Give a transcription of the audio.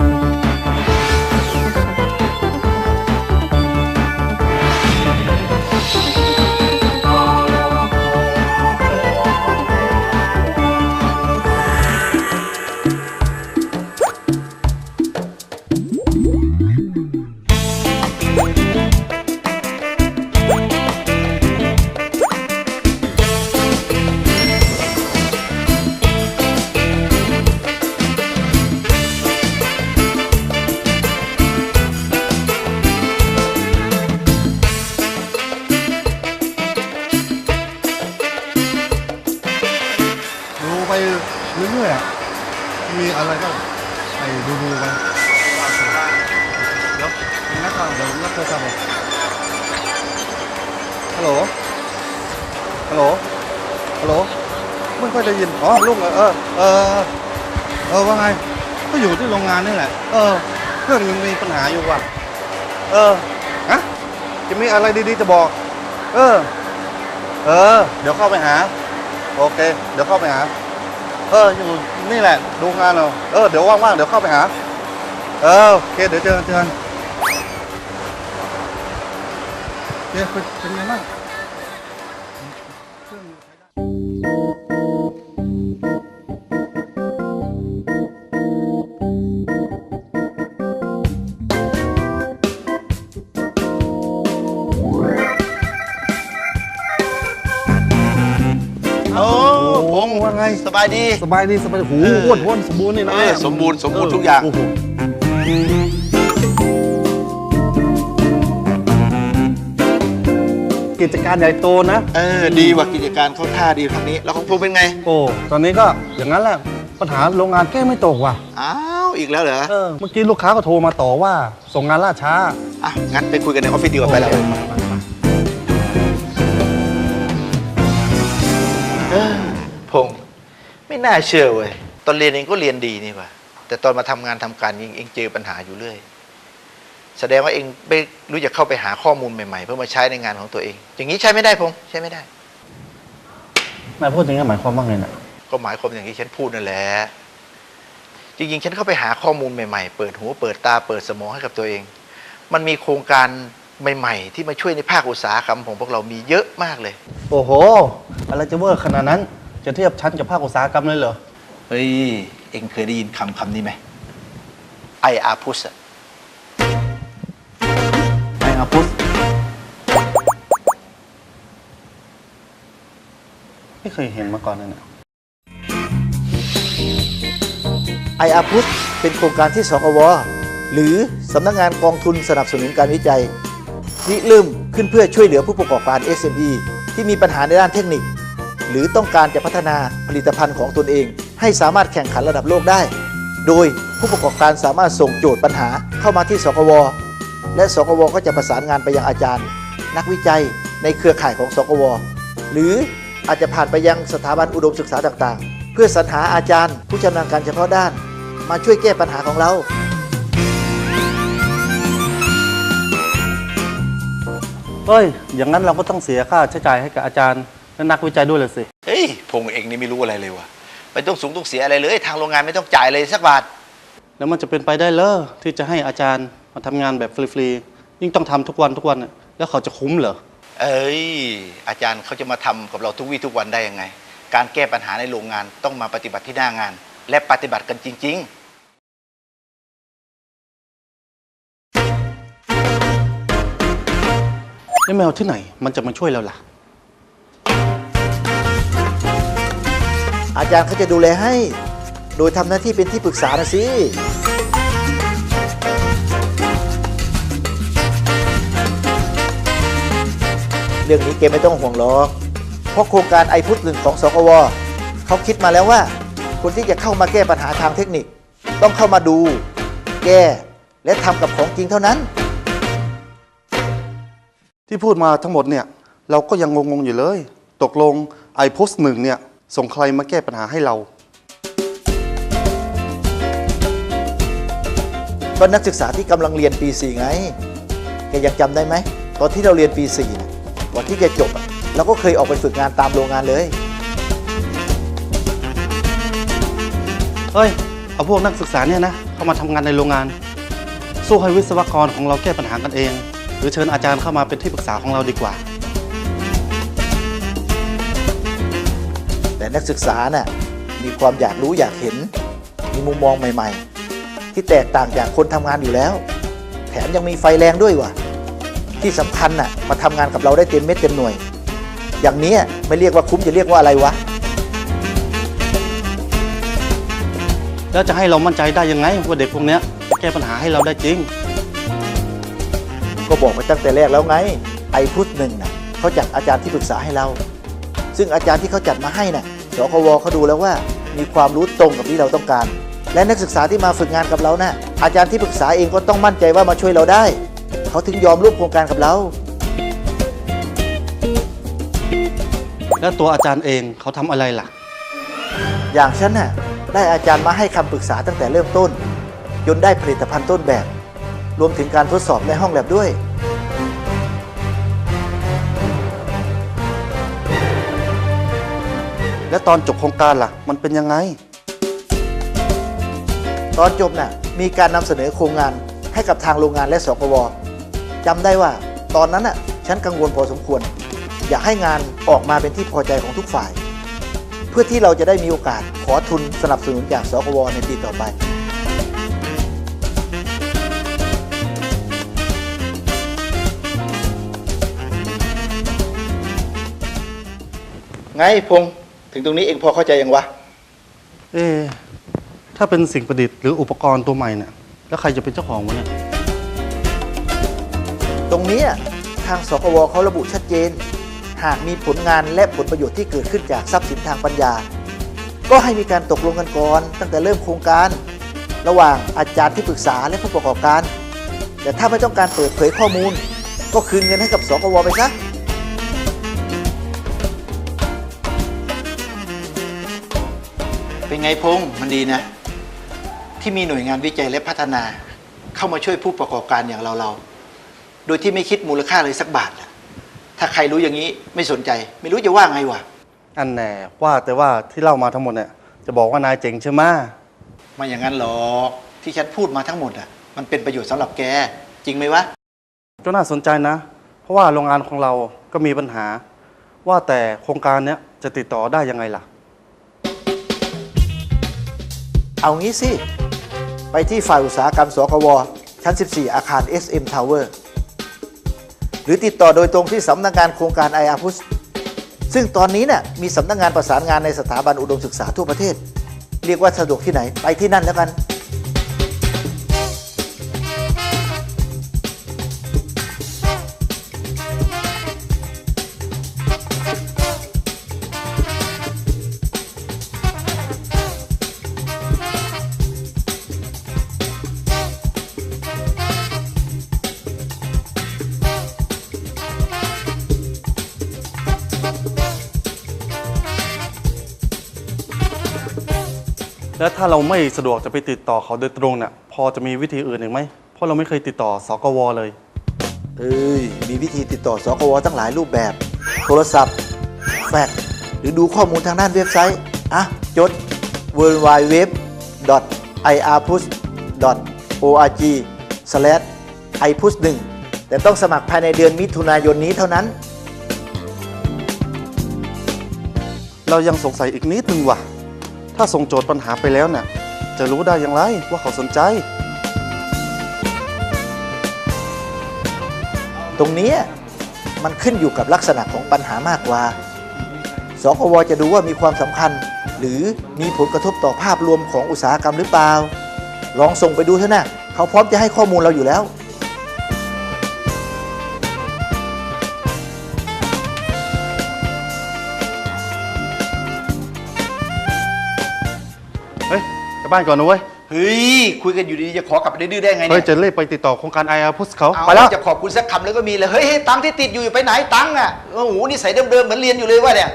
ดู รื่อยๆอะมีอะไรก็ไปดูดูๆไปเดี๋ยวนักข่าวเดี๋ยวรับโทรศัพท์เลยฮัลโหลฮัลโหลฮัลโหลไม่ค่อยได้ยินอ๋อลุงเหรอเออเออเออว่าไงก็อยู่ที่โรงงานนี่แหละ เออเครื่องยังมีปัญหาอยู่ว่ะ เออฮะจะมีอะไรดีๆจะบอก เออ เออ เดี๋ยวเข้าไปหา โอเค เดี๋ยวเข้าไปหา เอออยู่นี่แหละ ดูงานเราเออเดี๋ยวว่างๆเดี๋ยวเข้าไปหา เออโอเคเดี๋ยวเจอกันเจอกันเฮ้ยเป็นเป็นไงบ้าง บายดี สบายดีสบายหูเอออ้วนอ้วนสมบูรณ์นี่นะเออสมบูรณ์สมบูรณ์ทุกอย่าง โโหกิจการใหญ่โตนะ เออ ดีว่ะกิจการเขาท่าดีพักนี้ แล้วของพงเป็นไง โอ้ ตอนนี้ก็อย่างนั้นแหละ ปัญหาโรงงานแก้ไม่ตกว่ะ อ้าว อีกแล้วเหรอ เออ เมื่อกี้ลูกค้าก็โทรมาต่อว่า ส่งงานล่าช้า อะ งั้นไปคุยกันในออฟฟิศดีกว่าไปแล้วโอ้มามามาเออพงษ์ ไม่น่าเชื่อเว้ยตอนเรียนเองก็เรียนดีนี่ว่ะแต่ตอนมาทำงานทำการเองเองเจอปัญหาอยู่เรื่อย แสดงว่าเองไม่รู้จะเข้าไปหาข้อมูลใหม่ๆ เพื่อมาใช้ในงานของตัวเอง อย่างนี้ใช้ไม่ได้พงษ์ใช้ไม่ได้นายพูดอย่างนี้หมายความว่าไงน่ะก็หมายความอย่างที่ฉันพูดนั่นแหละจริงๆ ฉันเข้าไปหาข้อมูลใหม่ๆ เปิดหูเปิดตาเปิดสมองให้กับตัวเอง มันมีโครงการใหม่ๆ ที่มาช่วยในภาคอุตสาหกรรมของพวกเรามีเยอะมากเลย โอ้โห อะไรจะเวอร์ขนาดนั้น จะเทียบชั้นกับภาคอุตสาหกรรมเลยเหรอ เฮ้ย เอ็งเคยได้ยินคำคำนี้ไหมไออาพุสไออาพุสไม่เคยเห็นมาก่อนเลยนะไออาพุเป็นโครงการที่สกวหรือสำนักงงานกองทุนสนับสนุนการวิจัยริเริ่มขึ้นเพื่อช่วยเหลือผู้ประกอบการ SME ที่มีปัญหาในด้านเทคนิค หรือต้องการจะพัฒนาผลิตภัณฑ์ของตนเอง ให้สามารถแข่งขันระดับโลกได้ โดยผู้ประกอบการสามารถส่งโจทย์ปัญหาเข้ามาที่สกวและสกวก็จะประสานงานไปยังอาจารย์ นักวิจัยในเครือข่ายของสกวหรืออาจจะผ่านไปยังสถาบันอุดมศึกษาต่างๆ เพื่อสรรหาอาจารย์ ผู้ชำนาญการเฉพาะด้าน มาช่วยแก้ปัญหาของเราเฮ้ย อย่างนั้นเราก็ต้องเสียค่าใช้จ่ายให้กับอาจารย์ และนักวิจัยด้วยเลยสิ เฮ้ยพงเองนี่ไม่รู้อะไรเลยว่ะไม่ต้องสูงต้องเสียอะไรเลย ทางโรงงานไม่ต้องจ่ายเลยสักบาท แล้วมันจะเป็นไปได้เลอที่จะให้อาจารย์มาทำงานแบบฟรีๆยิ่งต้องทำทุกวันทุกวันน่ะแล้วเขาจะคุ้มเหรอ เอ้ย อาจารย์เขาจะมาทำกับเราทุกวี่ทุกวันได้ยังไง การแก้ปัญหาในโรงงานต้องมาปฏิบัติที่หน้างาน และปฏิบัติกันจริง ๆ แล้วแมวที่ไหนมันจะมาช่วยเราล่ะ อาจารย์เขาจะดูแลให้ โดยทำหน้าที่เป็นที่ปรึกษานะสิเรื่องนี้เกไม่ต้องห่วงหรอกเพราะโครงการไอพุทธหนึ่งของสกวเขาคิดมาแล้วว่า คนที่จะเข้ามาแก้ปัญหาทางเทคนิค ต้องเข้ามาดู แก้ และทำกับของจริงเท่านั้น ที่พูดมาทั้งหมดเนี่ย เราก็ยังงงๆอยู่เลย ตกลงไอ o s หนึ่งเนี่ย ส่งใครมาแก้ปัญหาให้เราก็นักศึกษาที่กำลังเรียนปี 4 ไง แกยังจำได้ไหม ตอนที่เราเรียนปี4นะก่อนที่จะจบอะเราก็เคยออกไปฝึกงานตามโรงงานเลย เฮ้ย เอาพวกนักศึกษาเนี่ยนะเเข้ามาทำงานในโรงงาน สู้ให้วิศวกรของเราแก้ปัญหากันเอง หรือเชิญอาจารย์เข้ามาเป็นที่ปรึกษาของเราดีกว่า แต่นักศึกษาน่ะมีความอยากรู้อยากเห็น มีมุมมองใหม่ ๆ ที่แตกต่างจากคนทำงานอยู่แล้ว แถมยังมีไฟแรงด้วยว่ะ ที่สำคัญน่ะมาทำงานกับเราได้เต็มเม็ดเต็มหน่วย อย่างนี้ไม่เรียกว่าคุ้มจะเรียกว่าอะไรวะแล้วจะให้เรามั่นใจได้ยังไงว่าเด็กพวกเนี้ยจะแก้ปัญหาให้เราได้จริง ก็บอกไปตั้งแต่แรกแล้วไงไอพุทธหนึ่งน่ะเขาจัดอาจารย์ที่ปรึกษาให้เรา ซึ่งอาจารย์ที่เขาจัดมาให้น่ะสควเขาดูแล้วว่า มีความรู้ตรงกับที่เราต้องการ และนักศึกษาที่มาฝึกงานกับเราน่ะอาจารย์ที่ปรึกษาเองก็ต้องมั่นใจว่ามาช่วยเราได้ เขาถึงยอมร่วมโครงการกับเราแล้วตัวอาจารย์เองเขาทำอะไรล่ะ อย่างฉันน่ะได้อาจารย์มาให้คำปรึกษาตั้งแต่เริ่มต้น จนได้ผลิตภัณฑ์ต้นแบบ รวมถึงการทดสอบในห้องแลบด้วย แล้วตอนจบโครงการล่ะ มันเป็นยังไง ตอนจบน่ะมีการนำเสนอโครงงานให้กับทางโรงงานและสกวจำได้ว่าตอนนั้นน่ะฉันกังวลพอสมควร อยากให้งานออกมาเป็นที่พอใจของทุกฝ่าย เพื่อที่เราจะได้มีโอกาสขอทุนสนับสนุนจากสกวในปีต่อไปไงพงษ์ ถึงตรงนี้เองพอเข้าใจยังวะ เอ๊ะถ้าเป็นสิ่งประดิษฐ์หรืออุปกรณ์ตัวใหม่เนี่ยแล้วใครจะเป็นเจ้าของวะเนี่ย ตรงนี้ทางสกวเขาระบุชัดเจน หากมีผลงานและผลประโยชน์ที่เกิดขึ้นจากทรัพย์สินทางปัญญา ก็ให้มีการตกลงกันก่อน ตั้งแต่เริ่มโครงการ ระหว่างอาจารย์ที่ปรึกษาและผู้ประกอบการ แต่ถ้าไม่ต้องการเปิดเผยข้อมูล ก็คืนเงินให้กับสกวไปซะ เป็นไงพงษ์มันดีนะ ที่มีหน่วยงานวิจัยและพัฒนา เข้ามาช่วยผู้ประกอบการอย่างเราเราๆโดยที่ไม่คิดมูลค่าเลยสักบาทอะถ้าใครรู้อย่างนี้ไม่สนใจ ไม่รู้จะว่าไงวะอันแน่ว่าแต่ว่าที่เล่ามาทั้งหมดเนี่ยจะบอกว่านายเจ๋งใช่ไหมะไมาอย่างนั้นหรอกที่ฉันพูดมาทั้งหมดอะมันเป็นประโยชน์สำหรับแกจริงไหมวะก็น่าสนใจนะ เพราะว่าโรงงานของเราก็มีปัญหา ว่าแต่โครงการเนี้ยจะติดต่อได้ยังไงล่ะ เอางี้สิ ไปที่ฝ่ายอุตสาหกรรมสกวชั้น 14 อาคาร SM Tower หรือติดต่อโดยตรงที่สำนักงานโครงการ i อ p u s ซึ่งตอนนี้เนี่ยมีสำนักงานประสานงานในสถาบันอุดมศึกษาทั่วประเทศ เรียกว่าสะดวกที่ไหนไปที่นั่นแล้วกัน แล้วถ้าเราไม่สะดวกจะไปติดต่อเขาโดยตรงเนี่ยพอจะมีวิธีอื่นอีกไหมเพราะเราไม่เคยติดต่อสกวเลย เอ้ย มีวิธีติดต่อสกวตั้งหลายรูปแบบ โทรศัพท์ แฟกซ์หรือดูข้อมูลทางด้านเว็บไซต์ อะ จด w w w i r p u s org i p u s 1แต่ต้องสมัครภายในเดือนมิถุนายนนี้เท่านั้น เรายังสงสัยอีกนิดนึงว่ะ ถ้าส่งโจทย์ปัญหาไปแล้วเนี่ยจะรู้ได้อย่างไรว่าเขาสนใจ ตรงนี้มันขึ้นอยู่กับลักษณะของปัญหามากกว่า สกวจะดูว่ามีความสำคัญ หรือมีผลกระทบต่อภาพรวมของอุตสาหกรรมหรือเปล่า ลองส่งไปดูเถอะนะ เขาพร้อมจะให้ข้อมูลเราอยู่แล้ว เฮ้ยกลับบ้านก่อนนะเว้ยเฮ้ย คุยกันอยู่ดีๆจะขอกลับไปดื้อๆได้ไงเฮ้เนี่ยยจะรีบไปติดต่อโครงการไออาร์พุสเขาเอาไปแล้วจะขอบคุณสักคำแล้วก็มีเลย เฮ้ยเฮ้ยตังค์ที่ติดอยู่อยู่ไปไหนตังค์อะ โอ้โหนี่ใส่เดิมๆเหมือนเรียนอยู่เลยวะเนี่ย